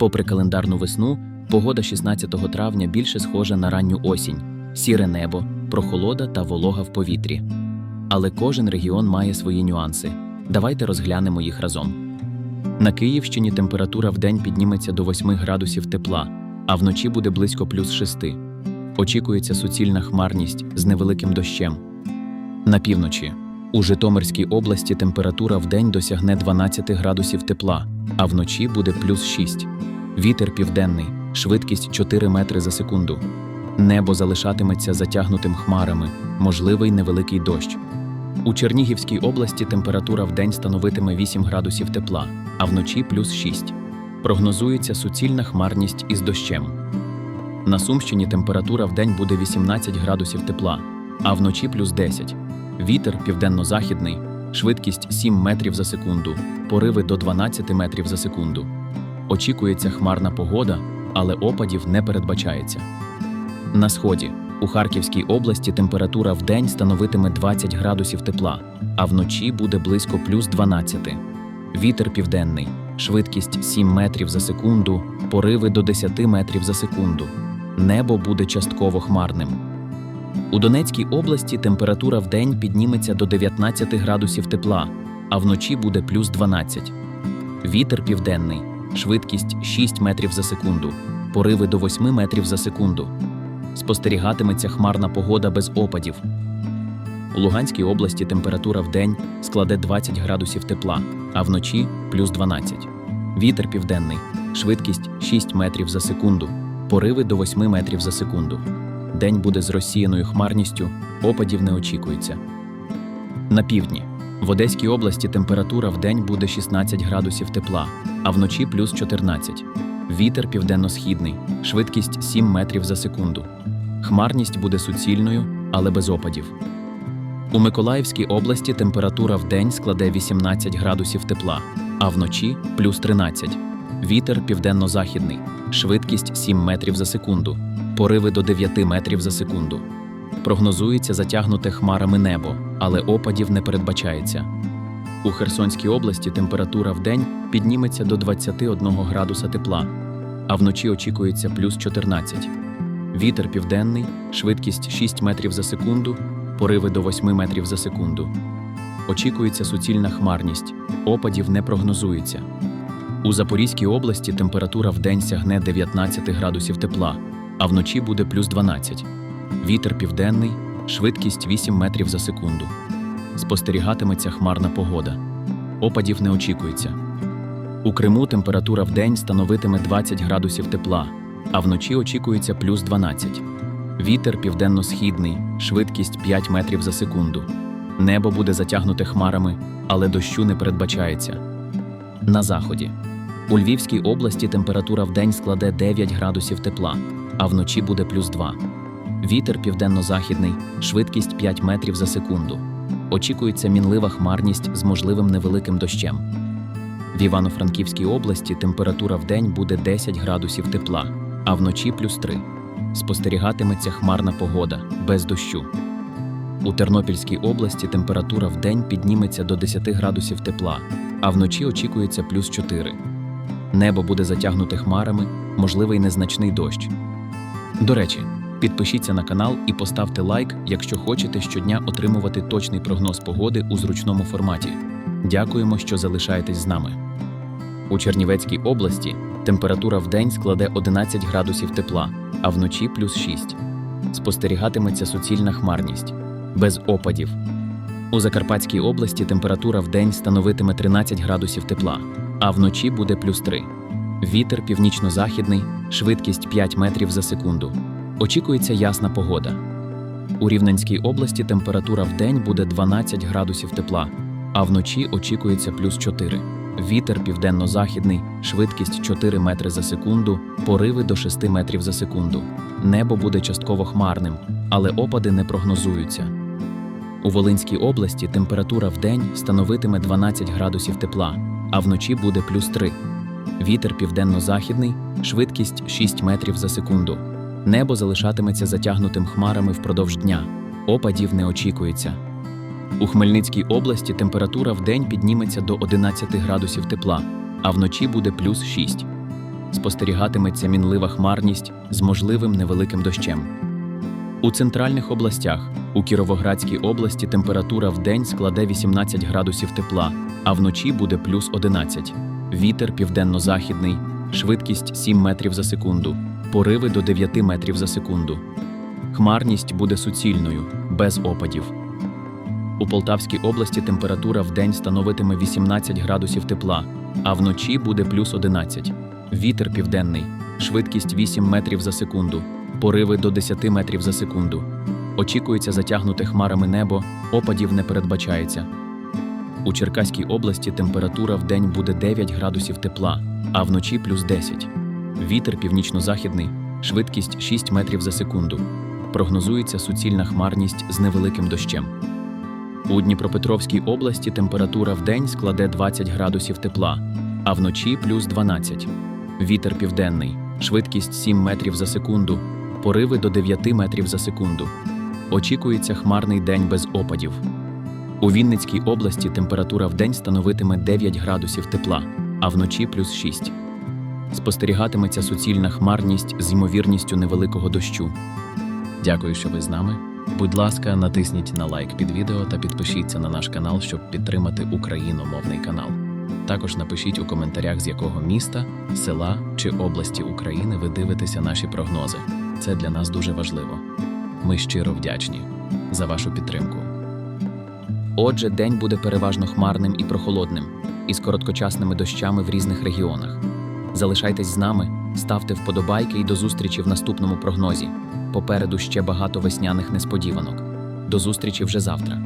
Попри календарну весну, погода 16 травня більше схожа на ранню осінь, сіре небо, прохолода та волога в повітрі. Але кожен регіон має свої нюанси. Давайте розглянемо їх разом. На Київщині температура вдень підніметься до 8 градусів тепла, а вночі буде близько плюс 6. Очікується суцільна хмарність з невеликим дощем. На півночі у Житомирській області температура вдень досягне 12 градусів тепла, а вночі буде плюс 6. Вітер південний, швидкість 4 метри за секунду. Небо залишатиметься затягнутим хмарами, можливий невеликий дощ. У Чернігівській області температура вдень становитиме 8 градусів тепла, а вночі плюс 6. Прогнозується суцільна хмарність із дощем. На Сумщині температура вдень буде 18 градусів тепла, а вночі плюс 10. Вітер південно-західний, швидкість 7 метрів за секунду, пориви до 12 метрів за секунду. Очікується хмарна погода, але опадів не передбачається. На сході у Харківській області температура вдень становитиме 20 градусів тепла, а вночі буде близько плюс 12. Вітер південний, швидкість 7 метрів за секунду, пориви до 10 метрів за секунду. Небо буде частково хмарним. У Донецькій області температура вдень підніметься до 19 градусів тепла, а вночі буде плюс 12. Вітер південний, швидкість 6 метрів за секунду, пориви до 8 метрів за секунду. Спостерігатиметься хмарна погода без опадів. У Луганській області температура вдень складе 20 градусів тепла, а вночі плюс 12. Вітер південний, швидкість 6 метрів за секунду, пориви до 8 метрів за секунду. День буде з розсіяною хмарністю, опадів не очікується. На півдні. В Одеській області температура вдень буде 16 градусів тепла, а вночі плюс 14. Вітер південно-східний, швидкість 7 метрів за секунду. Хмарність буде суцільною, але без опадів. У Миколаївській області температура вдень складе 18 градусів тепла, а вночі плюс 13. Вітер південно-західний, швидкість 7 метрів за секунду, пориви до 9 метрів за секунду. Прогнозується затягнуте хмарами небо, але опадів не передбачається. У Херсонській області температура вдень підніметься до 21 градуса тепла, а вночі очікується плюс 14. Вітер південний, швидкість 6 метрів за секунду, пориви до 8 метрів за секунду. Очікується суцільна хмарність, опадів не прогнозується. У Запорізькій області температура вдень сягне 19 градусів тепла, а вночі буде плюс 12. Вітер південний, швидкість 8 метрів за секунду. Спостерігатиметься хмарна погода. Опадів не очікується. У Криму температура вдень становитиме 20 градусів тепла, а вночі очікується плюс 12. Вітер південно-східний, швидкість 5 метрів за секунду. Небо буде затягнуте хмарами, але дощу не передбачається. На заході. У Львівській області температура вдень складе 9 градусів тепла, а вночі буде плюс 2. Вітер південно-західний, швидкість 5 метрів за секунду. Очікується мінлива хмарність з можливим невеликим дощем. В Івано-Франківській області температура вдень буде 10 градусів тепла, а вночі плюс 3. Спостерігатиметься хмарна погода без дощу. У Тернопільській області температура вдень підніметься до 10 градусів тепла, а вночі очікується плюс 4. Небо буде затягнуте хмарами, можливий незначний дощ. До речі, підпишіться на канал і поставте лайк, якщо хочете щодня отримувати точний прогноз погоди у зручному форматі. Дякуємо, що залишаєтесь з нами. У Чернівецькій області температура вдень складе 11 градусів тепла, а вночі плюс 6. Спостерігатиметься суцільна хмарність, без опадів. У Закарпатській області температура вдень становитиме 13 градусів тепла, а вночі буде плюс 3. Вітер північно-західний, швидкість 5 метрів за секунду. Очікується ясна погода. У Рівненській області температура вдень буде 12 градусів тепла, а вночі очікується плюс 4. Вітер південно-західний, швидкість 4 метри за секунду, пориви до 6 метрів за секунду. Небо буде частково хмарним, але опади не прогнозуються. У Волинській області температура вдень становитиме 12 градусів тепла, а вночі буде плюс 3. Вітер південно-західний, швидкість 6 метрів за секунду. Небо залишатиметься затягнутим хмарами впродовж дня. Опадів не очікується. У Хмельницькій області температура вдень підніметься до 11 градусів тепла, а вночі буде плюс 6. спостерігатиметься мінлива хмарність з можливим невеликим дощем. У центральних областях у Кіровоградській області температура в день складе 18 градусів тепла, а вночі буде плюс 11. Вітер південно-західний, швидкість 7 метрів за секунду, пориви до 9 метрів за секунду. Хмарність буде суцільною, без опадів. У Полтавській області температура в день становитиме 18 градусів тепла, а вночі буде плюс 11. Вітер південний, швидкість 8 метрів за секунду, пориви до 10 метрів за секунду. Очікується затягнуте хмарами небо, опадів не передбачається. У Черкаській області температура в день буде 9 градусів тепла, а вночі плюс 10. Вітер північно-західний, швидкість 6 метрів за секунду. Прогнозується суцільна хмарність з невеликим дощем. У Дніпропетровській області температура в день складе 20 градусів тепла, а вночі плюс 12. Вітер південний, швидкість 7 метрів за секунду, пориви до 9 метрів за секунду. Очікується хмарний день без опадів. У Вінницькій області температура в день становитиме 9 градусів тепла, а вночі плюс 6. Спостерігатиметься суцільна хмарність з ймовірністю невеликого дощу. Дякую, що ви з нами. Будь ласка, натисніть на лайк під відео та підпишіться на наш канал, щоб підтримати україномовний канал. Також напишіть у коментарях, з якого міста, села чи області України ви дивитеся наші прогнози. Це для нас дуже важливо. Ми щиро вдячні за вашу підтримку. Отже, день буде переважно хмарним і прохолодним, із короткочасними дощами в різних регіонах. Залишайтесь з нами, ставте вподобайки і до зустрічі в наступному прогнозі. Попереду ще багато весняних несподіванок. До зустрічі вже завтра.